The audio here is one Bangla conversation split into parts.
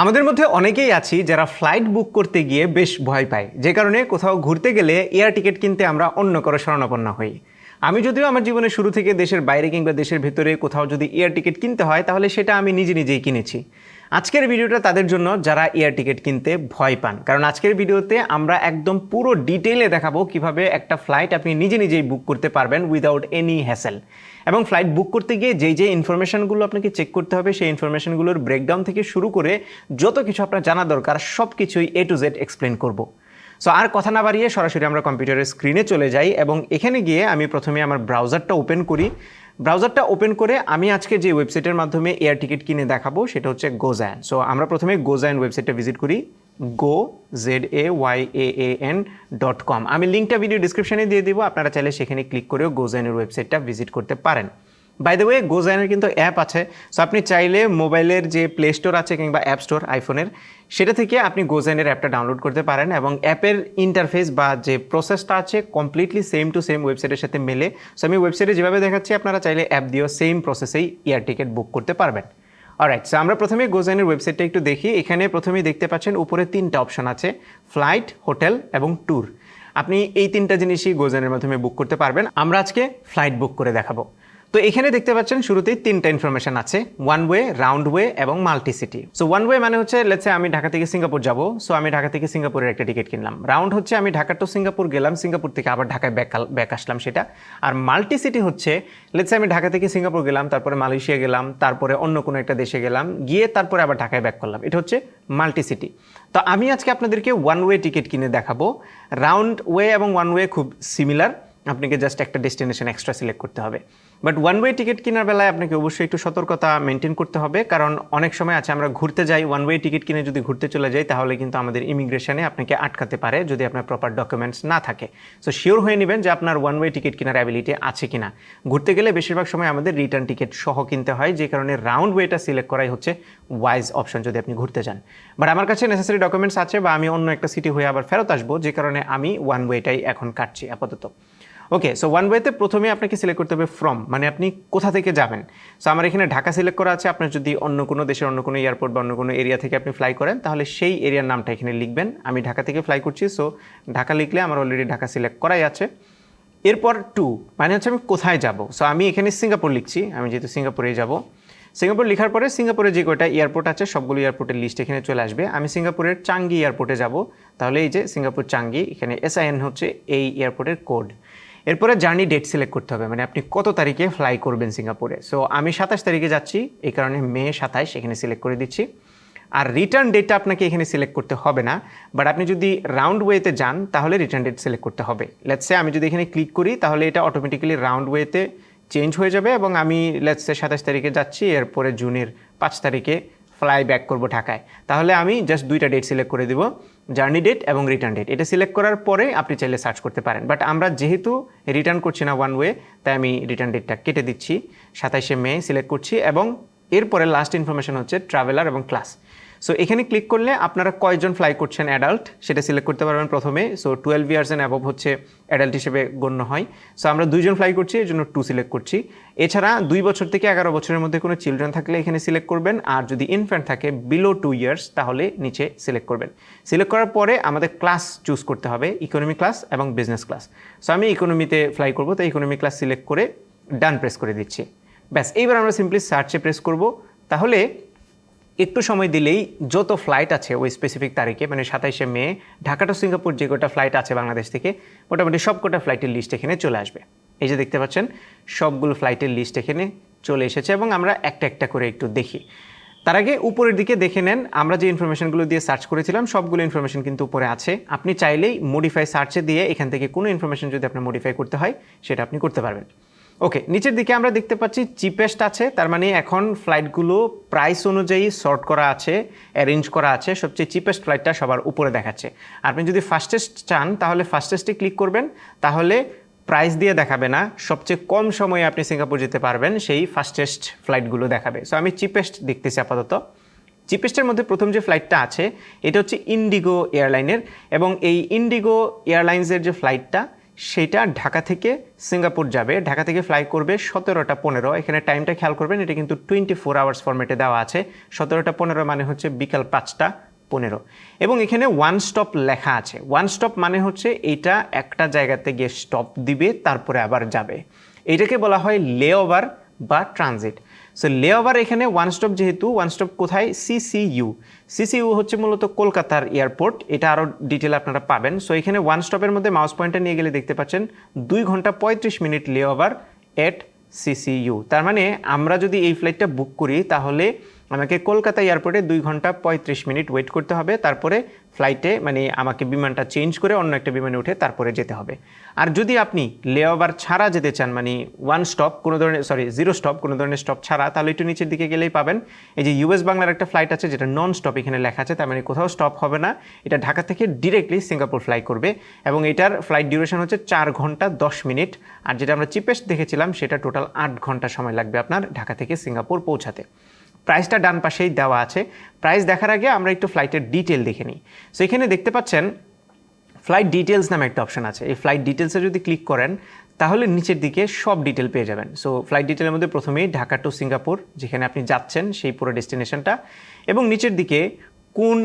আমাদের মধ্যে অনেকেই আছি যারা ফ্লাইট বুক করতে গিয়ে বেশ ভয় পায়। যে কারণে কোথাও ঘুরতে গেলে এয়ার টিকিট কিনতে আমরা অন্য কারও শরণাপন্ন হই। আমি যদিও আমার জীবনে শুরু থেকে দেশের বাইরে কিংবা দেশের ভেতরে কোথাও যদি এয়ার টিকিট কিনতে হয়, তাহলে সেটা আমি নিজে নিজেই কিনেছি। আজকের ভিডিওটা তাদের জন্য যারা এয়ার টিকিট কিনতে ভয় পান। কারণ আজকের ভিডিওতে আমরা একদম পুরো ডিটেইলে দেখাবো কীভাবে একটা ফ্লাইট আপনি নিজে নিজেই বুক করতে পারবেন উইদাউট এনি হ্যাসেল এবং ফ্লাইট বুক করতে গিয়ে যেই যে ইনফরমেশনগুলো আপনাকে চেক করতে হবে, সেই ইনফরমেশনগুলোর ব্রেকডাউন থেকে শুরু করে যত কিছু আপনার জানা দরকার সব কিছুই এ টু জেড এক্সপ্লেন করব। সো আর কথা না বাড়িয়ে সরাসরি আমরা কম্পিউটারের স্ক্রিনে চলে যাই এবং এখানে গিয়ে আমি প্রথমে আমার ব্রাউজারটা ওপেন করি। ব্রাউজারটা ওপেন করে আমি আজকে যে ওয়েবসাইটের মাধ্যমে এয়ার টিকিট কিনে দেখাবো, সেটা হচ্ছে গোজায়ন সো আমরা প্রথমে গোজায়ন ওয়েবসাইটটা ভিজিট করি। Go Z A Y A N dot com আমি লিঙ্কটা ভিডিও ডিসক্রিপশনে দিয়ে দিব, আপনারা চাইলে সেখানে ক্লিক করেও গোজাইনের ওয়েবসাইটটা ভিজিট করতে পারেন। বাই দ্য ওয়ে গোজাইনের কিন্তু অ্যাপ আছে সো আপনি চাইলে মোবাইলের যে প্লে স্টোর আছে কিংবা অ্যাপ স্টোর আইফোনের সেটা থেকে আপনি গোজাইনের অ্যাপটা ডাউনলোড করতে পারেন এবং অ্যাপের ইন্টারফেস বা যে প্রসেসটা আছে কমপ্লিটলি সেম টু সেম ওয়েবসাইটের সাথে মেলে। সো আমি ওয়েবসাইটে যেভাবে দেখাচ্ছি, আপনারা চাইলে অ্যাপ দিয়েও সেম প্রসেসেই এয়ার টিকিট বুক করতে পারবেন। অলরাইট সো আমরা প্রথমে গোজাইনের ওয়েবসাইটটা একটু দেখি। এখানে প্রথমে দেখতে পাচ্ছেন উপরে তিনটা অপশন আছে ফ্লাইট হোটেল এবং ট্যুর আপনি এই তিনটা জিনিসই গোজাইনের মাধ্যমে বুক করতে পারবেন। আমরা আজকে ফ্লাইট বুক করে দেখাবো। তো এখানে দেখতে পাচ্ছেন শুরুতেই তিনটা ইনফরমেশন আছে ওয়ান ওয়ে রাউন্ড ওয়ে এবং multi city so one way মানে হচ্ছে লেটসে আমি ঢাকা থেকে সিঙ্গাপুর যাব সো আমি ঢাকা থেকে সিঙ্গাপুরের একটা টিকিট কিনলাম। রাউন্ড হচ্ছে, আমি ঢাকা টু সিঙ্গাপুর গেলাম, সিঙ্গাপুর থেকে আবার ঢাকায় ব্যাক ব্যাক আসলাম সেটা। আর মাল্টি সিটি হচ্ছে লেটসে আমি ঢাকা থেকে সিঙ্গাপুর গেলাম, তারপরে মালয়েশিয়া গেলাম, তারপরে অন্য কোনো একটা দেশে গেলাম, গিয়ে তারপরে আবার ঢাকায় ব্যাক করলাম। এটা হচ্ছে মাল্টি সিটি তো আমি আজকে আপনাদেরকে ওয়ান ওয়ে টিকিট কিনে দেখাবো। রাউন্ড ওয়ে এবং ওয়ান ওয়ে খুব সিমিলার আপনাকে জাস্ট একটা ডেস্টিনেশন এক্সট্রা সিলেক্ট করতে হবে। বাট ওয়ান ওয়ে টিকিট কেনার বেলায় আপনাকে অবশ্যই একটু সতর্কতা মেনটেন করতে হবে। কারণ অনেক সময় আছে, আমরা ঘুরতে যাই ওয়ান ওয়ে টিকিট কিনে যদি ঘুরতে চলে যাই, তাহলে কিন্তু আমাদের ইমিগ্রেশনে আপনাকে আটকাতে পারে যদি আপনার প্রপার ডকুমেন্টস না থাকে। সো শিওর হয়ে নেবেন যে আপনার ওয়ান ওয়ে টিকিট কেনার অ্যাবিলিটি আছে কি না ঘুরতে গেলে বেশিরভাগ সময় আমাদের রিটার্ন টিকিট সহ কিনতে হয়, যে কারণে রাউন্ড ওয়েটা সিলেক্ট করাই হচ্ছে ওয়াইজ অপশন যদি আপনি ঘুরতে যান। বাট আমার কাছে নেসেসারি ডকুমেন্টস আছে বা আমি অন্য একটা সিটি হয়ে আবার ফেরত আসব, যে কারণে আমি ওয়ান ওয়েটাই এখন কাটছি আপাতত। ওকে সো ওয়ান ওয়েতে প্রথমে আপনাকে সিলেক্ট করতে হবে ফ্রম মানে আপনি কোথা থেকে যাবেন। সো আমার এখানে ঢাকা সিলেক্ট করা আছে, আপনার যদি অন্য কোনো দেশের অন্য কোনো এয়ারপোর্ট বা অন্য কোনো এরিয়া থেকে আপনি ফ্লাই করেন, তাহলে সেই এরিয়ার নামটা এখানে লিখবেন। আমি ঢাকা থেকে ফ্লাই করছি সো ঢাকা লিখলে আমার অলরেডি ঢাকা সিলেক্ট করাই আছে। এরপর টু মানে হচ্ছে আমি কোথায় যাব? সো আমি এখানে সিঙ্গাপুর লিখছি, আমি যেহেতু সিঙ্গাপুরে যাব। সিঙ্গাপুর লেখার পরে সিঙ্গাপুরে যে কয়টা এয়ারপোর্ট আছে, সবগুলো এয়ারপোর্টের লিস্ট এখানে চলে আসবে। আমি সিঙ্গাপুরের চাঙ্গি এয়ারপোর্টে যাব। তাহলে এই যে সিঙ্গাপুর চাঙ্গি, এখানে এসআইএন হচ্ছে এই এয়ারপোর্টের কোড এরপরে জার্নি ডেট সিলেক্ট করতে হবে। মানে আপনি কত তারিখে ফ্লাই করবেন সিঙ্গাপুরে? সো আমি সাতাশ তারিখে যাচ্ছি, এই কারণে মে সাতাইশ এখানে সিলেক্ট করে দিচ্ছি। আর রিটার্ন ডেটটা আপনাকে এখানে সিলেক্ট করতে হবে না বাট আপনি যদি রাউন্ড ওয়েতে যান, তাহলে রিটার্ন ডেট সিলেক্ট করতে হবে। লেটসে আমি যদি এখানে ক্লিক করি, তাহলে এটা অটোমেটিক্যালি রাউন্ড ওয়েতে চেঞ্জ হয়ে যাবে এবং আমি লেটসে সাতাশ তারিখে যাচ্ছি, এরপরে জুনের পাঁচ তারিখে ফ্লাই ব্যাক করব ঢাকায়। তাহলে আমি জাস্ট দুইটা ডেট সিলেক্ট করে দিব। জার্নি ডেট এবং রিটার্ন ডেট। এটা সিলেক্ট করার পরে আপনি চাইলে সার্চ করতে পারেন। বাট আমরা যেহেতু রিটার্ন করছি না ওয়ান ওয়ে তাই আমি রিটার্ন ডেটটা কেটে দিচ্ছি। সাতাইশে মে সিলেক্ট করছি এবং এরপরে লাস্ট ইনফরমেশন হচ্ছে ট্রাভেলার এবং ক্লাস সো এখানে ক্লিক করলে আপনারা কয়জন ফ্লাই করছেন অ্যাডাল্ট সেটা সিলেক্ট করতে পারবেন প্রথমে। So twelve years and above হচ্ছে অ্যাডাল্ট হিসেবে গণ্য হয়। সো আমরা দুইজন ফ্লাই করছি, এই জন্য টু সিলেক্ট করছি। এছাড়া দুই বছর থেকে এগারো বছরের মধ্যে কোনো চিলড্রেন থাকলে এখানে সিলেক্ট করবেন। আর যদি ইনফ্যান্ট থাকে বিলো টু ইয়ার্স তাহলে নিচে সিলেক্ট করবেন। সিলেক্ট করার পরে আমাদের ক্লাস চুজ করতে হবে ইকোনমি ক্লাস এবং বিজনেস ক্লাস সো আমি ইকোনমিতে ফ্লাই করব তাই ইকোনমি ক্লাস সিলেক্ট করে ডান প্রেস করে দিচ্ছি। ব্যাস, এইবার আমরা সিম্পলি সার্চে প্রেস করব। তাহলে একটু সময় দিলেই যত ফ্লাইট আছে ওই স্পেসিফিক তারিখে মানে সাতাইশে মে, ঢাকা টু সিঙ্গাপুর যে কটা ফ্লাইট আছে বাংলাদেশ থেকে, মোটামুটি সব কটা ফ্লাইটের লিস্ট এখানে চলে আসবে। এই যে দেখতে পাচ্ছেন, সবগুলো ফ্লাইটের লিস্ট এখানে চলে এসেছে এবং আমরা একটা একটা করে একটু দেখি। তার আগে উপরের দিকে দেখে নেন, আমরা যে ইনফরমেশনগুলো দিয়ে সার্চ করেছিলাম, সবগুলো ইনফরমেশন কিন্তু উপরে আছে। আপনি চাইলেই মডিফাই সার্চে দিয়ে এখান থেকে কোনো ইনফরমেশন যদি আপনার মডিফাই করতে হয়, সেটা আপনি করতে পারবেন। ওকে নিচের দিকে আমরা দেখতে পাচ্ছি চিপেস্ট আছে, তার মানে এখন ফ্লাইটগুলো প্রাইস অনুযায়ী শর্ট করা আছে অ্যারেঞ্জ করা আছে, সবচেয়ে চিপেস্ট ফ্লাইটটা সবার উপরে দেখাচ্ছে। আপনি যদি ফাস্টেস্ট চান, তাহলে ফাস্টেস্টে ক্লিক করবেন, তাহলে প্রাইস দিয়ে দেখাবে না, সবচেয়ে কম সময়ে আপনি সিঙ্গাপুর যেতে পারবেন, সেই ফাস্টেস্ট ফ্লাইটগুলো দেখাবে। সো আমি চিপেস্ট দেখতেছি আপাতত। চিপেস্টের মধ্যে প্রথম যে ফ্লাইটটা আছে, এটা হচ্ছে ইন্ডিগো এয়ারলাইনের এবং এই ইন্ডিগো এয়ারলাইন্সের যে ফ্লাইটটা সেটা ঢাকা থেকে সিঙ্গাপুর যাবে। ঢাকা থেকে ফ্লাই করবে সতেরোটা পনেরো। এখানে টাইমটা খেয়াল করবেন, এটা কিন্তু টোয়েন্টি ফোর আওয়ার্স ফর্মেটে দেওয়া আছে। সতেরোটা পনেরো মানে হচ্ছে বিকাল পাঁচটা পনেরো। এবং এখানে ওয়ান স্টপ লেখা আছে। ওয়ান স্টপ মানে হচ্ছে এটা একটা জায়গাতে গিয়ে স্টপ দিবে, তারপরে আবার যাবে। এটাকে বলা হয় লেওভার বা ট্রানজিট। সো লেওভার এখানে ওয়ান স্টপ যেহেতু ওয়ান স্টপ কোথায়? সিসিইউ সিসিইউ হচ্ছে মূলত কলকাতার এয়ারপোর্ট এটা আরও ডিটেল আপনারা পাবেন। সো এখানে ওয়ান স্টপের মধ্যে মাউস পয়েন্টটা নিয়ে গেলে দেখতে পাচ্ছেন দুই ঘণ্টা পঁয়ত্রিশ মিনিট লেওভার এট সিসিইউ তার মানে আমরা যদি এই ফ্লাইটটা বুক করি, তাহলে আমাকে কলকাতা এয়ারপোর্টে দুই ঘণ্টা পঁয়ত্রিশ মিনিট ওয়েট করতে হবে। তারপরে ফ্লাইটে মানে আমাকে বিমানটা চেঞ্জ করে অন্য একটা বিমানে উঠে তারপরে যেতে হবে। আর যদি আপনি লেওভার ছাড়া যেতে চান মানে ওয়ান স্টপ কোনো ধরনের সরি জিরো স্টপ কোনো ধরনের স্টপ ছাড়া, তাহলে একটু নিচের দিকে গেলেই পাবেন। এই যে ইউএস বাংলার একটা ফ্লাইট আছে যেটা নন স্টপ এখানে লেখা আছে, তার মানে কোথাও স্টপ হবে না। এটা ঢাকা থেকে ডিরেক্টলি সিঙ্গাপুর ফ্লাই করবে এবং এটার ফ্লাইট ডিউরেশন হচ্ছে চার ঘণ্টা দশ মিনিট। আর যেটা আমরা চিপেস্ট দেখেছিলাম, সেটা টোটাল আট ঘণ্টা সময় লাগবে আপনার ঢাকা থেকে সিঙ্গাপুর পৌঁছাতে। প্রাইসটা ডান পাশেই দেওয়া আছে। প্রাইস দেখার আগে আমরা একটু ফ্লাইটের ডিটেল দেখে নিই। সো এখানে দেখতে পাচ্ছেন ফ্লাইট ডিটেলস নামে একটা অপশন আছে। এই ফ্লাইট ডিটেলসে যদি ক্লিক করেন, তাহলে নিচের দিকে সব ডিটেল পেয়ে যাবেন। সো ফ্লাইট ডিটেলের মধ্যে প্রথমেই ঢাকা টু সিঙ্গাপুর যেখানে আপনি যাচ্ছেন, সেই পুরো ডেস্টিনেশনটা এবং নিচের দিকে কোন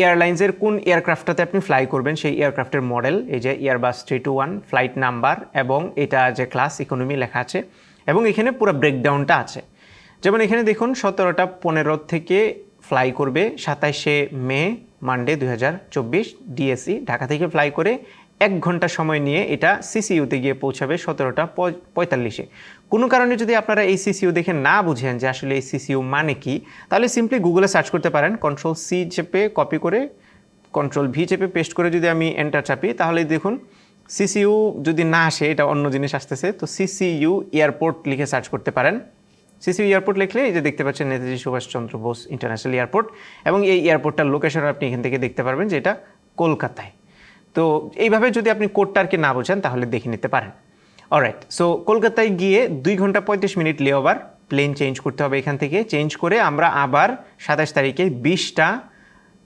এয়ারলাইন্সের কোন এয়ারক্রাফটটাতে আপনি ফ্লাই করবেন, সেই এয়ারক্রাফটের মডেল এই যে Airbus three two one flight number এবং এটা যে ক্লাস ইকোনমি লেখা আছে। এবং এখানে পুরো ব্রেকডাউনটা আছে। যেমন এখানে দেখুন সতেরোটা পনেরো থেকে ফ্লাই করবে সাতাইশে মে মানডে দুই হাজার চব্বিশ ডিএসি ঢাকা থেকে ফ্লাই করে এক ঘণ্টা সময় নিয়ে এটা সিসিইউতে গিয়ে পৌঁছাবে সতেরোটা পঁয়তাল্লিশে। কোনো কারণে যদি আপনারা এই সিসিইউ দেখে না বুঝেন যে আসলে এই সিসিইউ মানে কি, তাহলে সিম্পলি গুগলে সার্চ করতে পারেন কন্ট্রোল সি চেপে কপি করে কন্ট্রোল ভি চেপে পেস্ট করে যদি আমি এন্টার চাপি তাহলে দেখুন সিসিইউ যদি না আসে, এটা অন্য জিনিস আসতেছে, তো সিসিইউ এয়ারপোর্ট লিখে সার্চ করতে পারেন। সিসিউ এয়ারপোর্ট লিখলে এই যে দেখতে পাচ্ছেন নেতাজি সুভাষচন্দ্র বোস ইন্টারন্যাশনাল এয়ারপোর্ট এবং এই এয়ারপোর্টটার লোকেশন আপনি এখান থেকে দেখতে পারবেন যে এটা কলকাতায়। তো এইভাবে যদি আপনি কোডটা আর কি না বোঝেন, তাহলে দেখে নিতে পারেন। অলরাইট সো কলকাতায় গিয়ে দুই ঘণ্টা পঁয়ত্রিশ মিনিট লেওভার প্লেন চেঞ্জ করতে হবে এখান থেকে। চেঞ্জ করে আমরা আবার সাতাশ তারিখে বিশটা,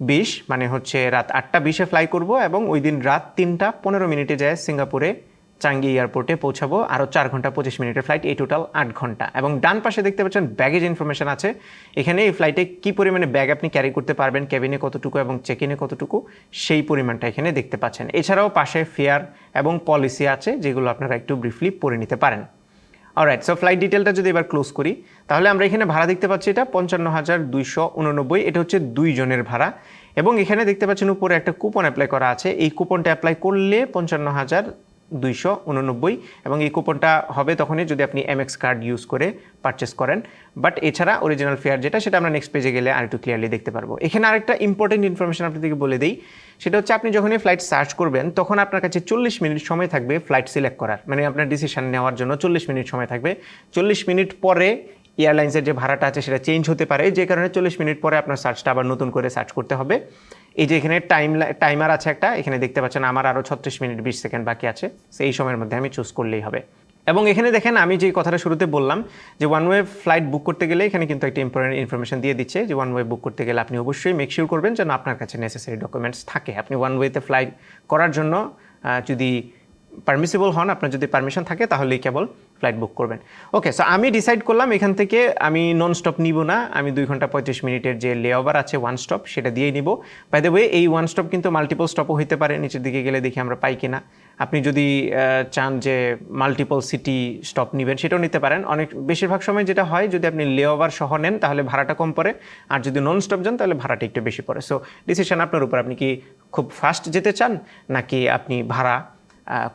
বিশ মানে হচ্ছে রাত আটটা, বিশে ফ্লাই করব এবং ওই দিন রাত তিনটা, পনেরো মিনিটে যায় সিঙ্গাপুরে চাঙ্গি এয়ারপোর্টে পৌঁছাবো। আরও চার ঘণ্টা পঁচিশ মিনিটের ফ্লাইট এই টোটাল আট ঘণ্টা। এবং ডান পাশে দেখতে পাচ্ছেন ব্যাগেজ ইনফরমেশন আছে। এখানে এই ফ্লাইটে কী পরিমাণে ব্যাগ আপনি ক্যারি করতে পারবেন ক্যাবিনে কতটুকু এবং চেক ইনে কতটুকু, সেই পরিমাণটা এখানে দেখতে পাচ্ছেন। এছাড়াও পাশে ফেয়ার এবং পলিসি আছে, যেগুলো আপনারা একটু ব্রিফলি পড়ে নিতে পারেন। আর অলরাইট সো ফ্লাইট ডিটেলটা যদি এবার ক্লোজ করি, তাহলে আমরা এখানে ভাড়া দেখতে পাচ্ছি এটা পঞ্চান্ন হাজার দুইশো উননব্বই, এটা হচ্ছে দুই জনের ভাড়া। এবং এখানে দেখতে পাচ্ছেন উপরে একটা কুপন অ্যাপ্লাই করা আছে। এই কুপনটা অ্যাপ্লাই করলে পঞ্চান্ন হাজার দুইশো উননব্বই এবং এই কুপনটা হবে তখনই যদি আপনি এমএক্স কার্ড ইউজ করে পারচেস করেন। বাট এছাড়া অরিজিনাল ফেয়ার যেটা, সেটা আমরা নেক্সট পেজে গেলে আর একটু ক্লিয়ারলি দেখতে পারব। এখানে আরেকটা ইম্পর্টেন্ট ইনফরমেশন আপনাদেরকে বলে দিই, সেটা হচ্ছে আপনি যখনই ফ্লাইট সার্চ করবেন, তখন আপনার কাছে চল্লিশ মিনিট সময় থাকবে ফ্লাইট সিলেক্ট করার। মানে আপনার ডিসিশন নেওয়ার জন্য চল্লিশ মিনিট সময় থাকবে। চল্লিশ মিনিট পরে এয়ারলাইন্সের যে ভাড়াটা আছে, সেটা চেঞ্জ হতে পারে। যে কারণে চল্লিশ মিনিট পরে আপনার সার্চটা আবার নতুন করে সার্চ করতে হবে। এই যে এখানে টাইম টাইমার আছে একটা, এখানে দেখতে পাচ্ছেন আমার আরও ছত্রিশ মিনিট, বিশ সেকেন্ড বাকি আছে। সেই সময়ের মধ্যে আমি চুজ করলেই হবে। এবং এখানে দেখেন, আমি যে কথাটা শুরুতে বললাম, যে ওয়ান ওয়ে ফ্লাইট বুক করতে গেলে এখানে কিন্তু একটা ইম্পর্টেন্ট ইনফরমেশন দিয়ে দিচ্ছে, যে ওয়ান ওয়ে বুক করতে গেলে আপনি অবশ্যই মেক শিওর করবেন যেন আপনার কাছে নেসেসারি ডকুমেন্টস থাকে। আপনি ওয়ান ওয়েতে ফ্লাইট করার জন্য যদি পারমিসিবল হন, আপনার যদি পারমিশন থাকে, তাহলেই কেবল ফ্লাইট বুক করবেন। ওকে সো আমি ডিসাইড করলাম এখান থেকে আমি নন স্টপ নিব না। আমি দুই ঘণ্টা পঁয়ত্রিশ মিনিটের যে লেওভার আছে ওয়ান স্টপ সেটা দিয়েই নিব। বাই দ্য ওয়ে এই ওয়ান স্টপ কিন্তু মাল্টিপল স্টপও হইতে পারে, নিচের দিকে গেলে দেখি আমরা পাই কিনা। আপনি যদি চান যে মাল্টিপল সিটি স্টপ নেবেন, সেটাও নিতে পারেন। অনেক, বেশিরভাগ সময় যেটা হয়, যদি আপনি লেওভার সহ নেন, তাহলে ভাড়াটা কম পড়ে। আর যদি নন স্টপ যান, তাহলে ভাড়াটা একটু বেশি পড়ে। সো ডিসিশন আপনার উপর। আপনি কি খুব ফাস্ট যেতে চান, নাকি আপনি ভাড়া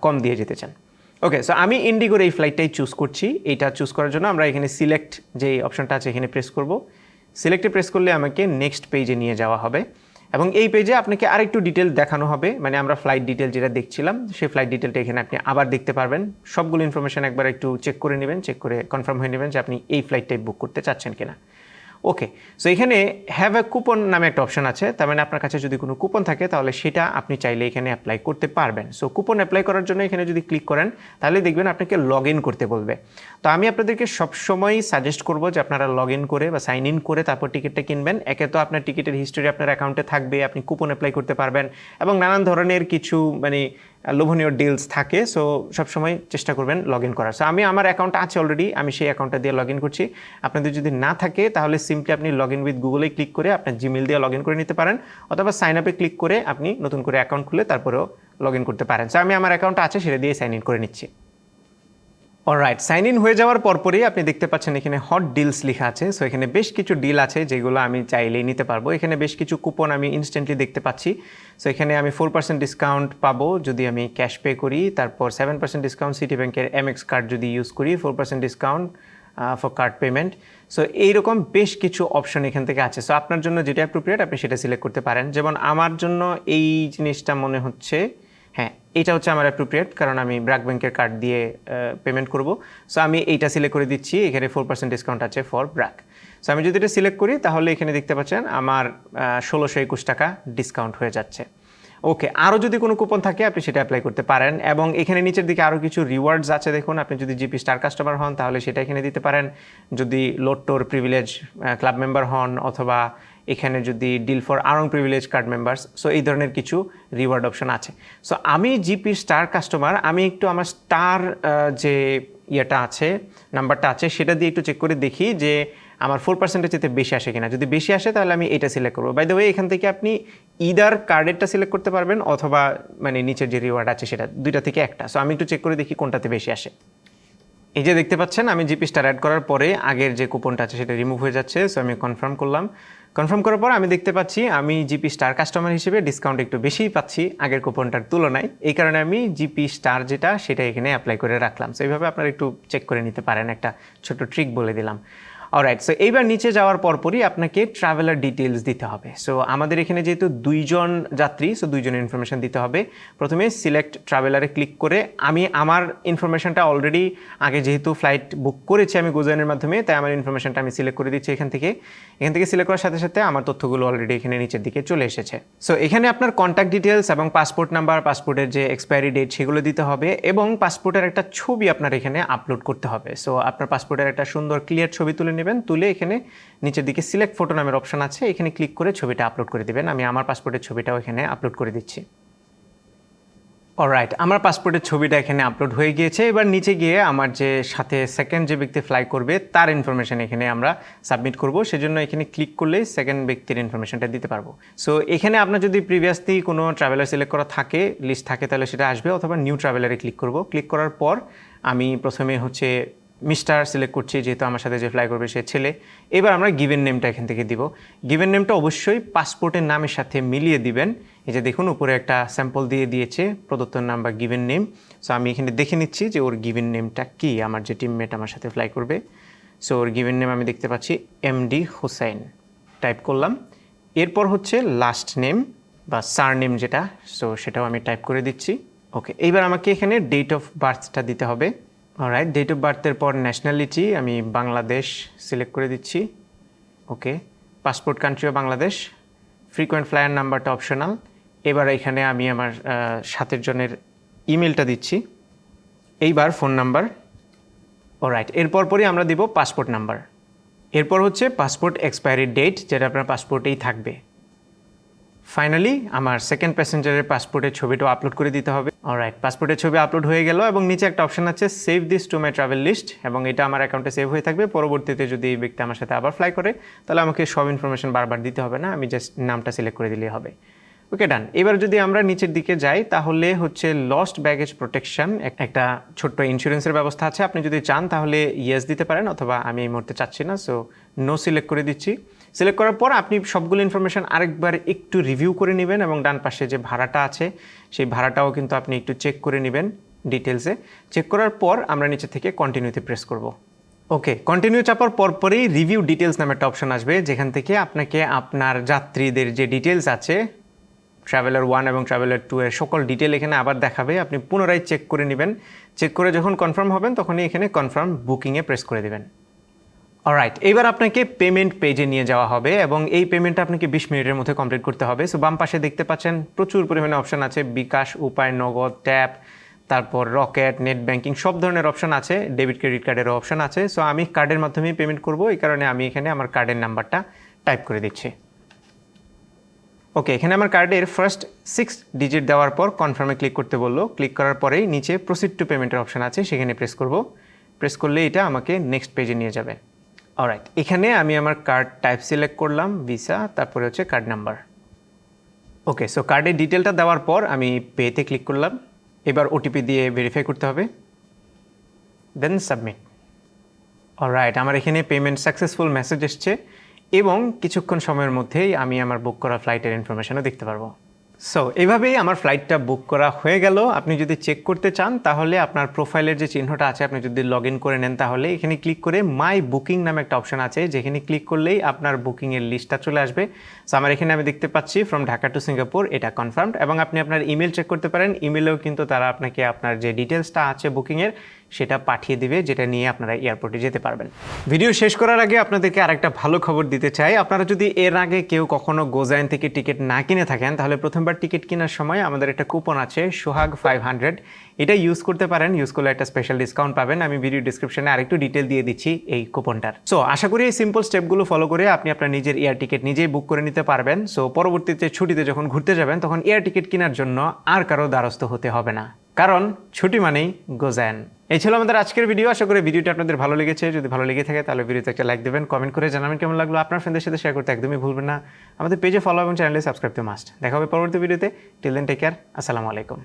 কম দিয়ে যেতে চান? ওকে সো আমি ইন্ডিগোর এই ফ্লাইটটাই চুজ করছি। এইটা চুজ করার জন্য আমরা এখানে সিলেক্ট যে অপশনটা আছে এখানে প্রেস করব। সিলেক্টে প্রেস করলে আমাকে নেক্সট পেজে নিয়ে যাওয়া হবে। এবং এই পেজে আপনাকে আরেকটু ডিটেল দেখানো হবে। মানে আমরা ফ্লাইট ডিটেল যেটা দেখছিলাম, সেই ফ্লাইট ডিটেলটা এখানে আপনি আবার দেখতে পারবেন। সবগুলো ইনফরমেশন একবার একটু চেক করে নেবেন চেক করে কনফার্ম হয়ে নেবেন যে আপনি এই ফ্লাইটটাই বুক করতে চাচ্ছেন কিনা। ওকে সো এখানে হ্যাভ এ কুপন নামে একটা অপশন আছে। তার মানে আপনার কাছে যদি কোনো কুপন থাকে, তাহলে সেটা আপনি চাইলে এখানে অ্যাপ্লাই করতে পারবেন। সো কুপন অ্যাপ্লাই করার জন্য এখানে যদি ক্লিক করেন, তাহলে দেখবেন আপনাকে লগ ইন করতে বলবে। তো আমি আপনাদেরকে সবসময় সাজেস্ট করব যে আপনারা লগ ইন করে বা সাইন ইন করে তারপর টিকিটটা কিনবেন। একে তো আপনার টিকিটের হিস্টোরি আপনার অ্যাকাউন্টে থাকবে, আপনি কুপন অ্যাপ্লাই করতে পারবেন এবং নানান ধরনের কিছু মানে লোভনীয় ডিলস থাকে সো সবসময় চেষ্টা করবেন লগ ইন করার। সো আমি, আমার অ্যাকাউন্ট আছে অলরেডি আমি সেই অ্যাকাউন্টটা দিয়ে লগ ইন করছি। আপনাদের যদি না থাকে, তাহলে সিম্পলি আপনি লগ ইন উইথ গুগলে ক্লিক করে আপনার জিমেল দিয়ে লগ ইন করে নিতে পারেন, অথবা সাইন আপে ক্লিক করে আপনি নতুন করে অ্যাকাউন্ট খুলে তারপরেও লগ ইন করতে পারেন। সো আমি, আমার অ্যাকাউন্ট আছে, সেটা দিয়ে সাইন ইন করে নিচ্ছি। অলরাইট সাইন ইন হয়ে যাওয়ার পরপরই আপনি দেখতে পাচ্ছেন এখানে হট ডিলস লেখা আছে। সো এখানে বেশ কিছু ডিল আছে যেগুলো আমি চাইলেই নিতে পারব। এখানে বেশ কিছু কুপন আমি ইনস্ট্যান্টলি দেখতে পাচ্ছি। সো এখানে আমি ফোর পার্সেন্ট ডিসকাউন্ট পাবো যদি আমি ক্যাশ পে করি। তারপর সেভেন পার্সেন্ট ডিসকাউন্ট সিটি ব্যাংকের এমএক্স কার্ড যদি ইউজ করি four percent discount for card payment so এইরকম বেশ কিছু অপশন এখান থেকে আছে। সো আপনার জন্য যেটা অ্যাপ্রোপ্রিয়েট আপনি সেটা সিলেক্ট করতে পারেন। যেমন আমার জন্য এই জিনিসটা মনে হচ্ছে হ্যাঁ এটা হচ্ছে আমার অ্যাপ্রোপ্রিয়েট কারণ আমি ব্র্যাক ব্যাংকের কার্ড দিয়ে পেমেন্ট করব। সো আমি এইটা সিলেক্ট করে দিচ্ছি, এখানে ফোর পার্সেন্ট ডিসকাউন্ট আছে ফর ব্র্যাক। সো আমি যদি এটা সিলেক্ট করি, তাহলে এখানে দেখতে পাচ্ছেন আমার ষোলোশো একুশ টাকা ডিসকাউন্ট হয়ে যাচ্ছে। ওকে আরও যদি কোনো কুপন থাকে, আপনি সেটা অ্যাপ্লাই করতে পারেন। এবং এখানে নিচের দিকে আরও কিছু রিওয়ার্ডস আছে। দেখুন, আপনি যদি জিপি স্টার কাস্টমার হন, তাহলে সেটা এখানে দিতে পারেন। যদি লোট্টোর প্রিভিলেজ ক্লাব মেম্বার হন, অথবা এখানে যদি deal for Aarong privilege card members so এই ধরনের কিছু রিওয়ার্ড অপশন আছে। সো আমি জিপি স্টার কাস্টমার আমি একটু আমার স্টার যে ইয়েটা আছে নাম্বারটা আছে, সেটা দিয়ে একটু চেক করে দেখি যে আমার ফোর পার্সেন্টের চেয়ে বেশি আসে কিনা? যদি বেশি আসে, তাহলে আমি এটা সিলেক্ট করব। বাই দ্য ওয়ে এখান থেকে আপনি ইদার কার্ডেরটা সিলেক্ট করতে পারবেন অথবা মানে নিচের যে রিওয়ার্ড আছে সেটা, দুইটা থেকে একটা। সো আমি একটু চেক করে দেখি কোনটাতে বেশি আসে। এই যে দেখতে পাচ্ছেন, আমি জিপি স্টার অ্যাড করার পরে আগের যে কুপনটা আছে সেটা রিমুভ হয়ে যাচ্ছে। সো আমি কনফার্ম করলাম। কনফার্ম করার পর আমি দেখতে পাচ্ছি, আমি জিপি স্টার কাস্টমার হিসেবে ডিসকাউন্ট একটু বেশিই পাচ্ছি আগের কুপনটার তুলনায়। এই কারণে আমি জিপি স্টার যেটা, সেটা এখানে অ্যাপ্লাই করে রাখলাম। সো এইভাবে আপনারা একটু চেক করে নিতে পারেন। একটা ছোট ট্রিক বলে দিলাম। অলরাইট সো এইবার নিচে যাওয়ার পরপরই আপনাকে ট্রাভেলার ডিটেলস দিতে হবে। সো আমাদের এখানে যেহেতু দুইজন যাত্রী সো দুইজনের ইনফরমেশন দিতে হবে। প্রথমে সিলেক্ট ট্রাভেলারে ক্লিক করে আমি আমার ইনফরমেশনটা অলরেডি আগে যেহেতু ফ্লাইট বুক করেছি আমি গোজানের মাধ্যমে, তাই আমার ইনফরমেশনটা আমি সিলেক্ট করে দিচ্ছি এখান থেকে। এখান থেকে সিলেক্ট করার সাথে সাথে আমার তথ্যগুলো অলরেডি এখানে নিচের দিকে চলে এসেছে। সো এখানে আপনার কন্ট্যাক্ট ডিটেলস এবং পাসপোর্ট নাম্বার পাসপোর্টের যে এক্সপায়ারি ডেট সেগুলো দিতে হবে এবং পাসপোর্টের একটা ছবি আপনার এখানে আপলোড করতে হবে। সো আপনার পাসপোর্টের একটা সুন্দর ক্লিয়ার ছবি তুলে নেবেন, তুলে এখানে নিচের দিকে সিলেক্ট ফটো নামের অপশন আছে, এখানে ক্লিক করে ছবিটা আপলোড করে দেবেন। আমি আমার পাসপোর্টের ছবিটাও এখানে আপলোড করে দিচ্ছি। অলরাইট আমার পাসপোর্টের ছবিটা এখানে আপলোড হয়ে গিয়েছে। এবার নিচে গিয়ে আমার যে সাথে সেকেন্ড যে ব্যক্তি ফ্লাই করবে, তার ইনফরমেশন এখানে আমরা সাবমিট করব। সেজন্য এখানে ক্লিক করলেই সেকেন্ড ব্যক্তির ইনফরমেশনটা দিতে পারব। সো এখানে আপনার যদি প্রিভিয়াসলি কোনো ট্রাভেলার সিলেক্ট করা থাকে লিস্ট থাকে, তাহলে সেটা আসবে। অথবা নিউ ট্রাভেলারে ক্লিক করব। ক্লিক করার পর আমি প্রথমে হচ্ছে মিস্টার সিলেক্ট করছি, যেহেতু আমার সাথে যে ফ্লাই করবে সে ছেলে। এবার আমরা গিভেন নেমটা এখান থেকে দিব। গিভেন নেমটা অবশ্যই পাসপোর্টের নামের সাথে মিলিয়ে দিবেন। এই যে দেখুন, উপরে একটা স্যাম্পল দিয়ে দিয়েছে, প্রদত্ত নাম বা গিভেন নেম সো আমি এখানে দেখে নিচ্ছি যে ওর গিভেন নেমটা কি, আমার যে টিমমেট আমার সাথে ফ্লাই করবে। সো ওর গিভেন নেম আমি দেখতে পাচ্ছি এমডি হুসাইন টাইপ করলাম। এরপর হচ্ছে লাস্ট নেম বা সার নেম যেটা। সো সেটাও আমি টাইপ করে দিচ্ছি। ওকে এইবার আমাকে এখানে ডেট অফ বার্থটা দিতে হবে। রাইট ডেট অফ বার্থের পর ন্যাশনালিটি আমি বাংলাদেশ সিলেক্ট করে দিচ্ছি। ওকে পাসপোর্ট কান্ট্রিও বাংলাদেশ ফ্রিকোয়েন্ট ফ্লায়ার নাম্বারটা অপশনাল এবার এখানে আমি আমার সাতের জনের ইমেলটা দিচ্ছি। এইবার ফোন নাম্বার ও রাইট এরপর পরই আমরা দিব পাসপোর্ট নাম্বার এরপর হচ্ছে পাসপোর্ট এক্সপায়ারি ডেট যেটা আপনার পাসপোর্টেই থাকবে। ফাইনালি আমার সেকেন্ড প্যাসেঞ্জারের পাসপোর্টের ছবিটাও আপলোড করে দিতে হবে। অলরাইট পাসপোর্টের ছবি আপলোড হয়ে গেল এবং নিচে একটা অপশন আছে save this to my travel list এবং এটা আমার অ্যাকাউন্টে সেভ হয়ে থাকবে। পরবর্তীতে যদি এই ব্যক্তি আমার সাথে আবার ফ্লাই করে, তাহলে আমাকে সব ইনফরমেশন বারবার দিতে হবে না, আমি জাস্ট নামটা সিলেক্ট করে দিলেই হবে। ওকে ডান এবার যদি আমরা নিচের দিকে যাই, তাহলে হচ্ছে লস্ট ব্যাগেজ প্রোটেকশন একটা ছোট্ট ইন্স্যুরেন্সের ব্যবস্থা আছে। আপনি যদি চান, তাহলে ইয়েস দিতে পারেন অথবা আমি এই মুহূর্তে চাচ্ছি না সো নো সিলেক্ট করে দিচ্ছি। সিলেক্ট করার পর আপনি সবগুলো ইনফরমেশন আরেকবার একটু রিভিউ করে নেবেন এবং ডান পাশে যে ভাড়াটা আছে, সেই ভাড়াটাও কিন্তু আপনি একটু চেক করে নেবেন ডিটেলসে চেক করার পর আমরা নিচে থেকে কন্টিনিউতে প্রেস করব। ওকে কন্টিনিউ চাপার পরপরই রিভিউ ডিটেলস নামে একটা অপশন আসবে, যেখান থেকে আপনাকে আপনার যাত্রীদের যে ডিটেলস আছে ট্রাভেলার ওয়ান এবং ট্রাভেলার টু এর সকল ডিটেল এখানে আবার দেখাবে, আপনি পুনরায় চেক করে নেবেন। চেক করে যখন কনফার্ম হবেন, তখনই এখানে কনফার্ম বুকিংয়ে প্রেস করে দেবেন। অলরাইট এবার আপনাকে পেমেন্ট পেজে নিয়ে যাওয়া হবে এবং এই পেমেন্টটা আপনাকে বিশ মিনিটের মধ্যে কমপ্লিট করতে হবে। সো বাম পাশে দেখতে পাচ্ছেন প্রচুর পরিমাণে অপশন আছে, বিকাশ, উপায়, নগদ ট্যাপ তারপর রকেট নেট ব্যাংকিং সব ধরনের অপশান আছে ডেবিট ক্রেডিট কার্ডেরও অপশন আছে। সো আমি কার্ডের মাধ্যমেই পেমেন্ট করব, এই কারণে আমি এখানে আমার কার্ডের নাম্বারটা টাইপ করে দিচ্ছি। ওকে এখানে আমার কার্ডের ফার্স্ট সিক্স ডিজিট দেওয়ার পর কনফার্মে ক্লিক করতে বলল। ক্লিক করার পরেই নিচে প্রসিড টু পেমেন্টের অপশন আছে, সেখানে প্রেস করব। প্রেস করলে এটা আমাকে নেক্সট পেজে নিয়ে যাবে। অলরাইট এখানে আমি আমার কার্ড টাইপ সিলেক্ট করলাম ভিসা তারপরে হচ্ছে কার্ড নাম্বার ওকে সো কার্ডের ডিটেলটা দেওয়ার পর আমি পেতে ক্লিক করলাম। এবার ওটিপি দিয়ে ভেরিফাই করতে হবে। দেন সাবমিট অলরাইট আমার এখানে পেমেন্ট সাকসেসফুল মেসেজ এসছে এবং কিছুক্ষণ সময়ের মধ্যেই আমি আমার বুক করা ফ্লাইটের ইনফরমেশনও দেখতে পারব। সো এইভাবেই আমার ফ্লাইটটা বুক করা হয়ে গেল। আপনি যদি চেক করতে চান, তাহলে আপনার প্রোফাইলের যে চিহ্নটা আছে, আপনি যদি লগ ইন করে নেন, তাহলে এখানে ক্লিক করে মাই বুকিং নামে একটা অপশন আছে, যেখানে ক্লিক করলেই আপনার বুকিংয়ের লিস্টটা চলে আসবে। সো আমার এখানে আমি দেখতে পাচ্ছি ফ্রম ঢাকা টু সিঙ্গাপুর এটা কনফার্মড এবং আপনি আপনার ইমেল চেক করতে পারেন। ইমেলেও কিন্তু তারা আপনাকে আপনার যে ডিটেলসটা আছে বুকিংয়ের সেটা পাঠিয়ে দিবে, যেটা নিয়ে আপনারা এয়ারপোর্টে যেতে পারবেন। ভিডিও শেষ করার আগে আপনাদেরকে আরেকটা ভালো খবর দিতে চাই। আপনারা যদি এর আগে কেউ কখনো গোজাইন থেকে টিকিট না কিনে থাকেন, তাহলে প্রথমবার টিকিট কেনার সময় আমাদের একটা কুপন আছে, সোহাগ ফাইভ হান্ড্রেড এটা ইউজ করতে পারেন ইউজ করলে একটা স্পেশাল ডিসকাউন্ট পাবেন। আমি ভিডিও ডিসক্রিপশনে আরেকটু ডিটেল দিয়ে দিচ্ছি এই কুপনটার সো আশা করি এই সিম্পল স্টেপগুলো ফলো করে আপনি আপনার নিজের এয়ার টিকিট নিজেই বুক করে নিতে পারবেন। সো পরবর্তীতে ছুটিতে যখন ঘুরতে যাবেন, তখন এয়ার টিকিট কেনার জন্য আর কারও দ্বারস্থ হতে হবে না। কারণ ছুটি মানেই গোজ্যান এই ছিল আমাদের আজকের ভিডিও আশা করি ভিডিওটা আপনাদের ভালো লেগেছে। যদি ভালো লেগে থাকে, তাহলে ভিডিওতে একটা লাইক দেবেন কমেন্ট করে জানাবেন কেমন লাগল। আপনার ফ্রেন্ডের সাথে শেয়ার করতে একদমই ভুলবেন না। আমাদের পেজে ফলো এবং চ্যানেলে সাবস্ক্রাইব তো মাস্ট দেখা হবে পরবর্তী ভিডিওতে টিল দেন টেক কেয়ার আসসালামু আলাইকুম।